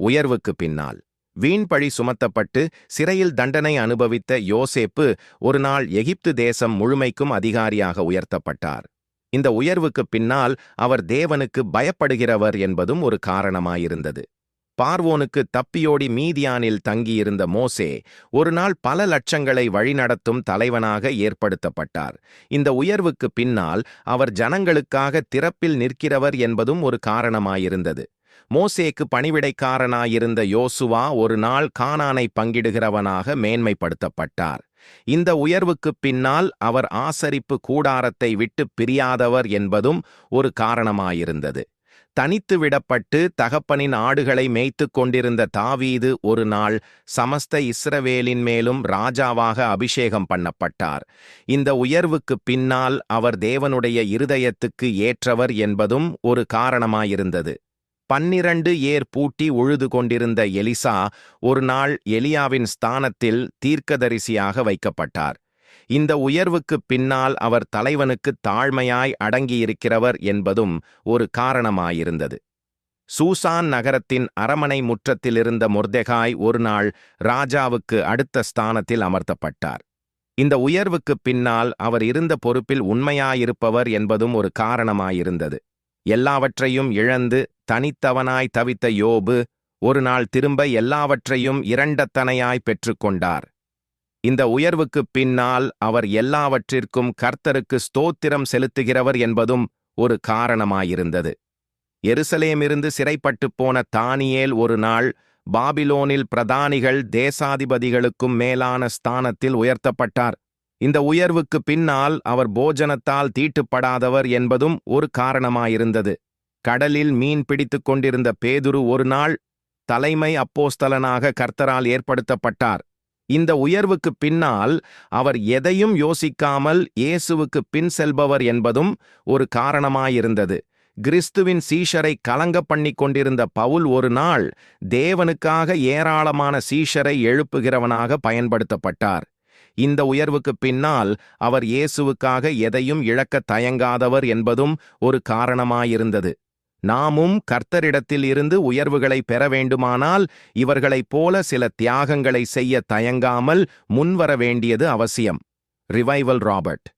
உயர்வுக்கு பின்னால். வீண்பழி சுமத்தப்பட்டு சிறையில் தண்டனை அனுபவித்த யோசேப்பு ஒரு நாள் எகிப்து தேசம் முழுமைக்கும் அதிகாரியாக உயர்த்தப்பட்டார். இந்த உயர்வுக்கு பின்னால் அவர் தேவனுக்கு பயப்படுகிறவர் என்பதும் ஒரு காரணமாயிருந்தது. பார்வோனுக்கு தப்பியோடி மீதியானில் தங்கியிருந்த மோசே ஒரு நாள் பல லட்சங்களை வழிநடத்தும் தலைவனாக ஏற்படுத்தப்பட்டார். இந்த உயர்வுக்கு பின்னால் அவர் ஜனங்களுக்காக திறப்பில் நிற்கிறவர் என்பதும் ஒரு காரணமாயிருந்தது. மோசேக்கு பணிவிடைக்காரனாயிருந்த யோசுவா ஒரு நாள் கானானை பங்கிடுகிறவனாக மேன்மைப்படுத்தப்பட்டார். இந்த உயர்வுக்குப் பின்னால் அவர் ஆசரிப்பு கூடாரத்தை விட்டு பிரியாதவர் என்பதும் ஒரு காரணமாயிருந்தது. தனித்து விடப்பட்டு தகப்பனின் ஆடுகளை மேய்த்துக் கொண்டிருந்த தாவீது ஒரு நாள் சமஸ்த இஸ்ரவேலின் மேலும் ராஜாவாக அபிஷேகம் பண்ணப்பட்டார். இந்த உயர்வுக்குப் பின்னால் அவர் தேவனுடைய இருதயத்துக்கு ஏற்றவர் என்பதும் ஒரு காரணமாயிருந்தது. பன்னிரண்டு ஏர் பூட்டி உழுது கொண்டிருந்த எலிசா ஒரு நாள் எலியாவின் ஸ்தானத்தில் தீர்க்கதரிசியாக வைக்கப்பட்டார். இந்த உயர்வுக்குப் பின்னால் அவர் தலைவனுக்கு தாழ்மையாய் அடங்கியிருக்கிறவர் என்பதும் ஒரு காரணமாயிருந்தது. சூசான் நகரத்தின் அரமனை முற்றத்திலிருந்த மொர்தெகாய் ஒரு நாள் ராஜாவுக்கு அடுத்த ஸ்தானத்தில் அமர்த்தப்பட்டார். இந்த உயர்வுக்குப் பின்னால் அவர் இருந்த பொறுப்பில் உண்மையாயிருப்பவர் என்பதும் ஒரு காரணமாயிருந்தது. எல்லாவற்றையும் இழந்து தனித்தவனாய் தவித்த யோபு ஒரு நாள் திரும்ப எல்லாவற்றையும் இரண்டத்தனையாய் பெற்றுக்கொண்டார். இந்த உயர்வுக்குப் பின்னால் அவர் எல்லாவற்றிற்கும் கர்த்தருக்கு ஸ்தோத்திரம் செலுத்துகிறவர் என்பதும் ஒரு காரணமாயிருந்தது. எருசலேமிருந்து சிறைப்பட்டுப் போன தானியேல் ஒரு நாள் பாபிலோனில் பிரதானிகள் தேசாதிபதிகளுக்கும் மேலான ஸ்தானத்தில் உயர்த்தப்பட்டார். இந்த உயர்வுக்கு பின்னால் அவர் போஜனத்தால் தீட்டுப்படாதவர் என்பதும் ஒரு காரணமாயிருந்தது. கடலில் மீன் பிடித்துக் கொண்டிருந்த பேதுரு ஒரு நாள் தலைமை அப்போஸ்தலனாக கர்த்தரால் ஏற்படுத்தப்பட்டார். இந்த உயர்வுக்கு பின்னால் அவர் எதையும் யோசிக்காமல் இயேசுவுக்கு பின் செல்பவர் என்பதும் ஒரு காரணமாயிருந்தது. கிறிஸ்துவின் சீஷரை கலங்க பண்ணிக் கொண்டிருந்த பவுல் ஒரு நாள் தேவனுக்காக ஏராளமான சீஷரை எழுப்புகிறவனாக பயன்படுத்தப்பட்டார். இந்த உயர்வுக்கு பின்னால் அவர் இயேசுவுக்காக எதையும் இழக்க தயங்காதவர் என்பதும் ஒரு காரணமாயிருந்தது. நாமும் கர்த்தரிடத்தில் இருந்து உயர்வுகளை பெற வேண்டுமானால் இவர்களைப் போல சில தியாகங்களை செய்ய தயங்காமல் முன்வர வேண்டியது அவசியம். Revival Robert